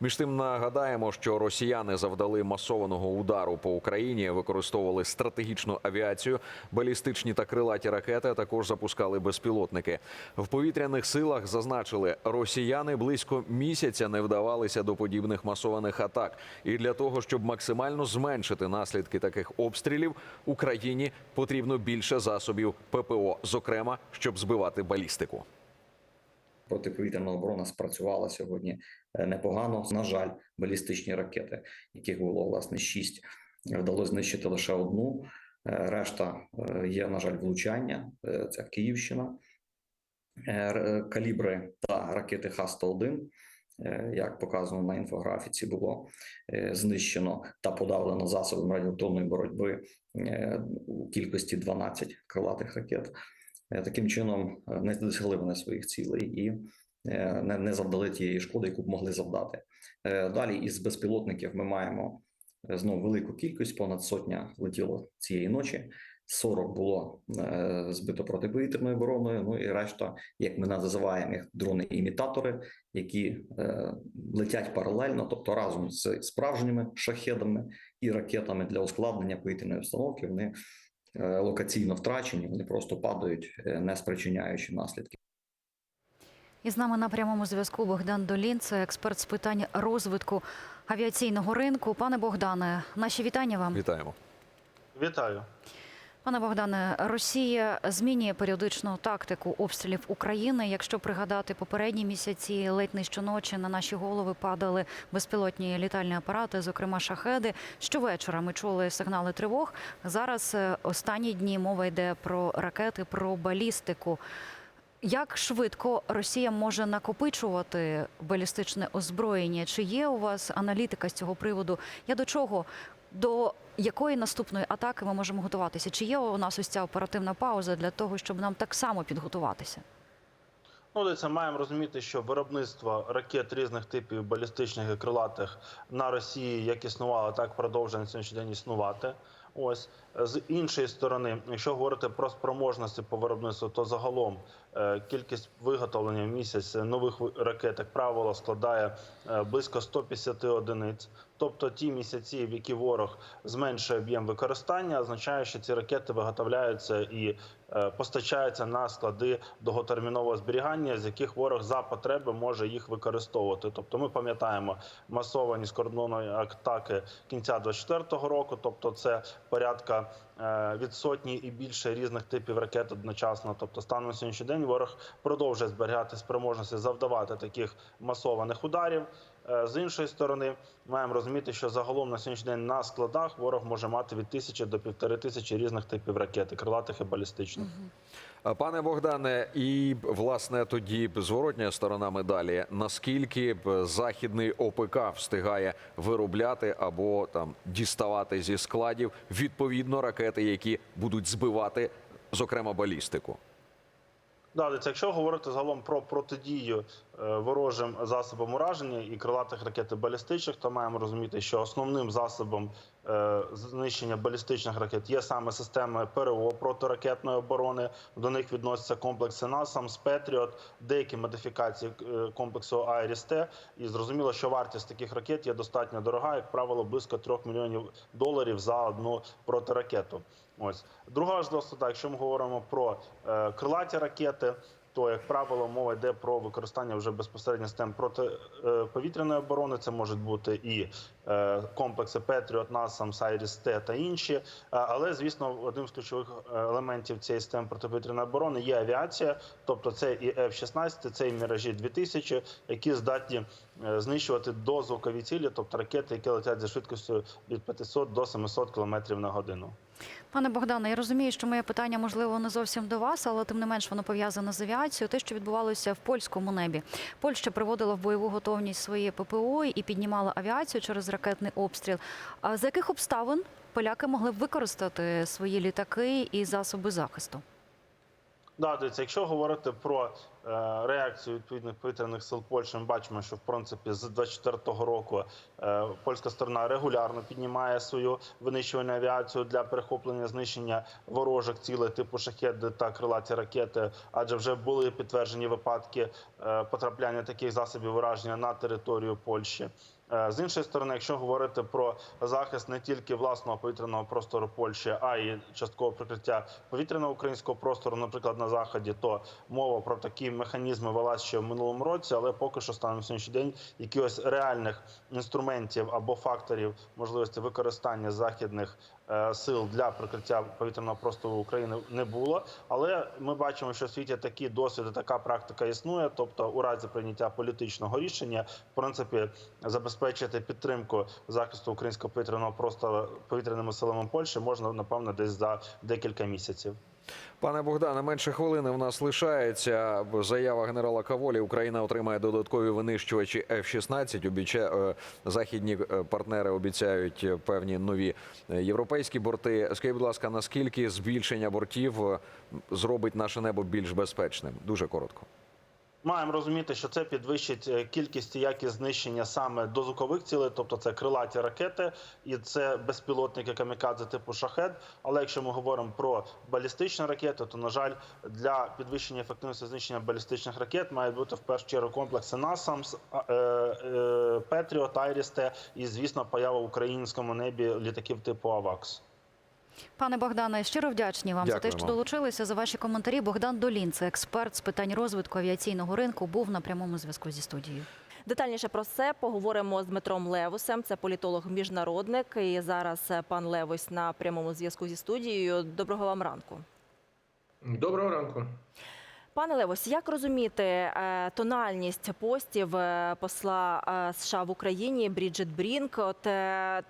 Між тим нагадаємо, що росіяни завдали масованого удару по Україні, використовували стратегічну авіацію, балістичні та крилаті ракети, а також запускали безпілотники. В повітряних силах зазначили, росіяни близько місяця не вдавалися до подібних масованих атак. І для того, щоб максимально зменшити наслідки таких обстрілів, Україні потрібно більше засобів ППО, зокрема, щоб збивати балістику. Протиповітряна оборона спрацювала сьогодні е, непогано. На жаль, балістичні ракети, яких було власне шість, вдалося знищити лише одну. Е, Решта е, є, на жаль, влучання. Це Київщина, калібри та ракети Х-101. е, Як показано на інфографіці, було знищено та подавлено засобами радіоелектронної боротьби у кількості 12 крилатих ракет. Е, Таким чином е, не досягли вони своїх цілей і е, не, не завдали тієї шкоди, яку б могли завдати. Далі із безпілотників ми маємо знову велику кількість, понад сотня летіло цієї ночі. 40 було збито протиповітряною обороною. Ну і решта, як ми називаємо їх дрони-імітатори, які летять паралельно, тобто разом з справжніми шахедами і ракетами для ускладнення повітряної обстановки. Вони локаційно втрачені, вони просто падають, е, не спричиняючи наслідки. І з нами на прямому зв'язку Богдан Долін, це експерт з питань розвитку авіаційного ринку. Пане Богдане, наші вітання вам. Вітаємо. Вітаю. Пане Богдане, Росія змінює періодичну тактику обстрілів України. Якщо пригадати попередні місяці, ледь не щоночі на наші голови падали безпілотні літальні апарати, зокрема шахеди. Щовечора ми чули сигнали тривог. Зараз е, останні дні мова йде про ракети, про балістику. Як швидко Росія може накопичувати балістичне озброєння? Чи є у вас аналітика з цього приводу? Я до чого? До якої наступної атаки ми можемо готуватися? Чи є у нас ось ця оперативна пауза для того, щоб нам так само підготуватися? Ну, дивіться, маємо розуміти, що виробництво ракет різних типів балістичних і крилатих на Росії як існувало, так продовжує на сьогоднішній день існувати. Ось з іншої сторони, якщо говорити про спроможності по виробництву, то загалом е, кількість виготовлення в місяць нових ви- ракет, як правило, складає е, близько 150 одиниць. Тобто ті місяці, в які ворог зменшує об'єм використання, означає, що ці ракети виготовляються і е, постачаються на склади довготермінового зберігання, з яких ворог за потреби може їх використовувати. Тобто, ми пам'ятаємо масовані скоординовані атаки кінця 24-го року, тобто це порядка е, від сотні і більше різних типів ракет одночасно. Тобто, станом на сьогоднішній день ворог продовжує зберігати спроможності завдавати таких масованих ударів. Е, З іншої сторони, маємо розуміти, що загалом на сьогоднішній день на складах ворог може мати від тисячі до півтори тисячі різних типів ракет, крилатих і балістичних. А, Пане Богдане, і власне тоді зворотня сторона медалі. Наскільки б західний ОПК встигає виробляти або там діставати зі складів відповідно ракети, які будуть збивати, зокрема балістику? Да, дивіться, якщо говорити загалом про протидію е, ворожим засобам ураження і крилатих ракет балістичних, то маємо розуміти, що основним засобом е, знищення балістичних ракет є саме системи ПРО протиракетної оборони. До них відносяться комплекси НАСАМ, Петріот, деякі модифікації е, комплексу АРСТ. І зрозуміло, що вартість таких ракет є достатньо дорога, як правило, близько 3 мільйонів доларів за одну протиракету. Ось друга важлива складова, якщо ми говоримо про е, крилаті ракети, то як правило мова йде про використання вже безпосередньо систем протиповітряної оборони. Це можуть бути і е, комплекси Петріот, НАСАМ, Сайріс Т та інші. Е, Але звісно, одним з ключових е, елементів цієї системи протиповітряної оборони є авіація, тобто це і F-16, це і Міражі 2000, які здатні е, знищувати дозвукові цілі, тобто ракети, які летять за швидкістю від 500 до 700 км на годину. Пане Богдане, я розумію, що моє питання можливо не зовсім до вас, але тим не менш воно пов'язане з авіацією. Те, що відбувалося в польському небі, Польща приводила в бойову готовність своє ППО і піднімала авіацію через ракетний обстріл. А за яких обставин поляки могли б використати свої літаки і засоби захисту? Да, дивіться, якщо говорити про е, реакцію відповідних повітряних сил Польщі, ми бачимо, що в принципі з 24-го року е, польська сторона регулярно піднімає свою винищувальну авіацію для перехоплення знищення ворожих цілей типу шахеди та крилаті ракети, адже вже були підтверджені випадки е, потрапляння таких засобів ураження на територію Польщі. Е, З іншої сторони, якщо говорити про захист не тільки власного повітряного простору Польщі, а й частково прикриття повітряного українського простору, наприклад, на заході, то мова про такі механізми вела ще в минулому році, але поки що станом сьогоднішній день якихось реальних інструментів або факторів можливості використання західних сил для прикриття повітряного простору України не було. Але ми бачимо, що в світі такі досвіди, така практика існує. Тобто, у разі прийняття політичного рішення, в принципі, забезпечити підтримку захисту українського повітряного простору повітряними силами Польщі можна напевно десь за декілька місяців. Пане Богдане, менше хвилини в нас лишається. Заява генерала Каволі. Україна отримає додаткові винищувачі F-16. Обіця... е, Західні е, партнери обіцяють е, певні нові е, європейські борти. Скажіть, будь ласка, наскільки збільшення бортів е, зробить наше небо більш безпечним? Дуже коротко. Маємо розуміти, що це підвищить е, кількість і якість знищення саме дозвукових цілей, тобто це крилаті ракети і це безпілотники камікадзе типу шахед. Але якщо ми говоримо про балістичні ракети, то на жаль, для підвищення ефективності знищення балістичних ракет мають бути в першу чергу комплекси NASAMS, е, е, Петріот, Айрісте і, звісно, поява в українському небі літаків типу АВАКС. Пане Богдане, щиро вдячні вам за те, Дякуємо. що долучилися за ваші коментарі. Богдан Долін, це експерт з питань розвитку авіаційного ринку, був на прямому зв'язку зі студією. Детальніше про це поговоримо з Дмитром Левусем. Це політолог-міжнародник. І зараз пан Левус на прямому зв'язку зі студією. Доброго вам ранку. Доброго ранку. Пане Левось, як розуміти е, тональність постів е, посла е, США в Україні Бріджит Брінк? От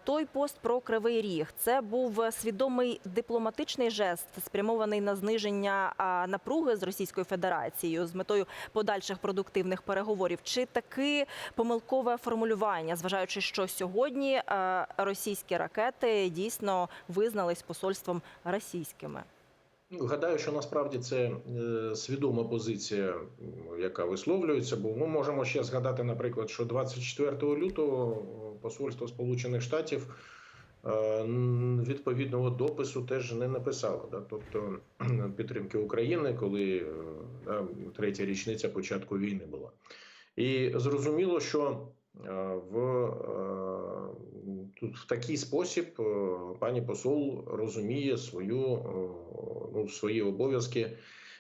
той пост про кривий ріг це був свідомий дипломатичний жест, спрямований на зниження напруги з Російською Федерацією з метою подальших продуктивних переговорів. Чи таки помилкове формулювання, зважаючи, що сьогодні російські ракети дійсно визнались посольством російськими? Ну, Гадаю, що насправді це е, свідома позиція, яка висловлюється. Бо ми можемо ще згадати, наприклад, що 24 лютого е, посольство Сполучених Штатів е, відповідного допису теж не написало. Да? Тобто підтримки України, коли третя річниця початку війни була. І зрозуміло, що в, е, тут в такий спосіб е, пані посол розуміє свою ну, свої обов'язки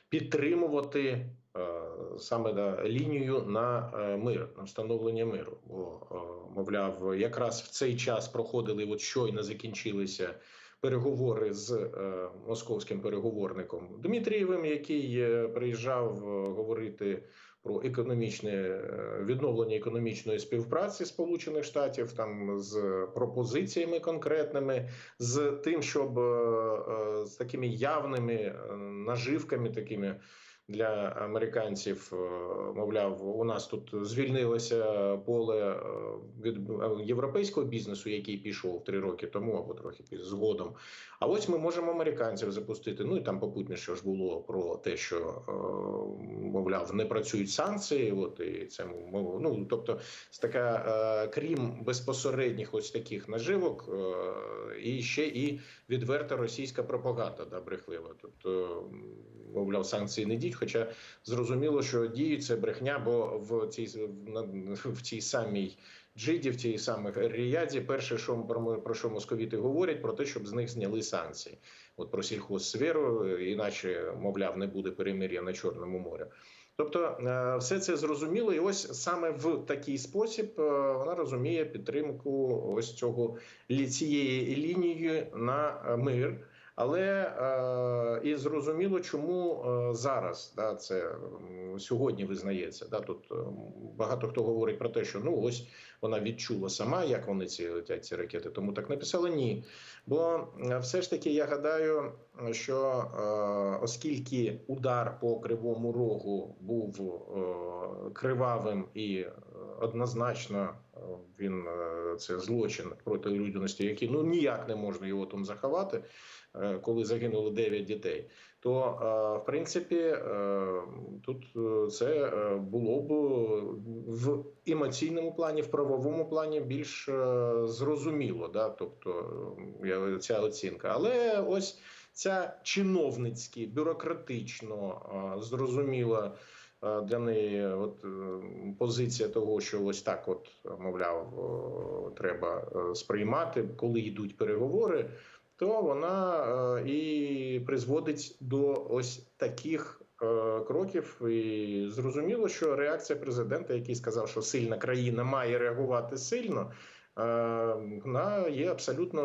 підтримувати саме да, лінію на е, мир, на встановлення миру. Бо, е, мовляв, якраз в цей час проходили, от щойно закінчилися переговори з е, московським переговорником Дмитрієвим, який е, приїжджав е, говорити про економічне відновлення економічної співпраці Сполучених Штатів, там з пропозиціями конкретними, з тим, щоб з такими явними наживками, такими для американців, е, мовляв, у нас тут звільнилося поле е, від е, європейського бізнесу, який пішов три роки тому або трохи згодом. А ось ми можемо американців запустити. Ну і там попутніше ж було про те, що мовляв не працюють санкції. От і це ну, тобто, така крім безпосередніх ось таких наживок, і ще і відверта російська пропаганда, да, брехлива. Тобто, мовляв, санкції не діють. Хоча зрозуміло, що діють це брехня, бо в цій в, цій самій. Джиді в тій самих Ріяді, перше, що про, про що московіти говорять, про те, щоб з них зняли санкції. От про сільхозсферу, іначе, мовляв, не буде перемир'я на Чорному морі. Тобто, е, все це зрозуміло, і ось саме в такий спосіб е, вона розуміє підтримку ось цього цієї лінії на е, мир. Але е, і зрозуміло, чому е, зараз да, це сьогодні визнається. Да, тут е, багато хто говорить про те, що ну ось вона відчула сама, як вони ці летять ці ракети. Тому так написали ні. Бо все ж таки я гадаю, що оскільки удар по кривому рогу був кривавим і однозначно Він е, це злочин проти людяності, який ну ніяк не можна його там заховати, е, коли загинуло 9 дітей. То е, в принципі тут це було б в емоційному плані, в правовому плані більш зрозуміло, да, тобто ця оцінка. Але ось ця чиновницьки, бюрократично зрозуміла для неї от, е, позиція того, що ось так, от мовляв, треба е, сприймати, коли йдуть переговори, то вона е, і призводить до ось таких. е, Кроків і зрозуміло, що реакція президента, який сказав, що сильна країна має реагувати сильно, е, вона є абсолютно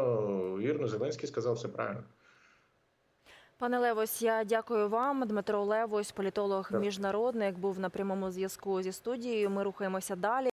вірно. Зеленський сказав все правильно. Пане Левось, я дякую вам. Дмитро Левось, політолог міжнародник, був на прямому зв'язку зі студією. Ми рухаємося далі.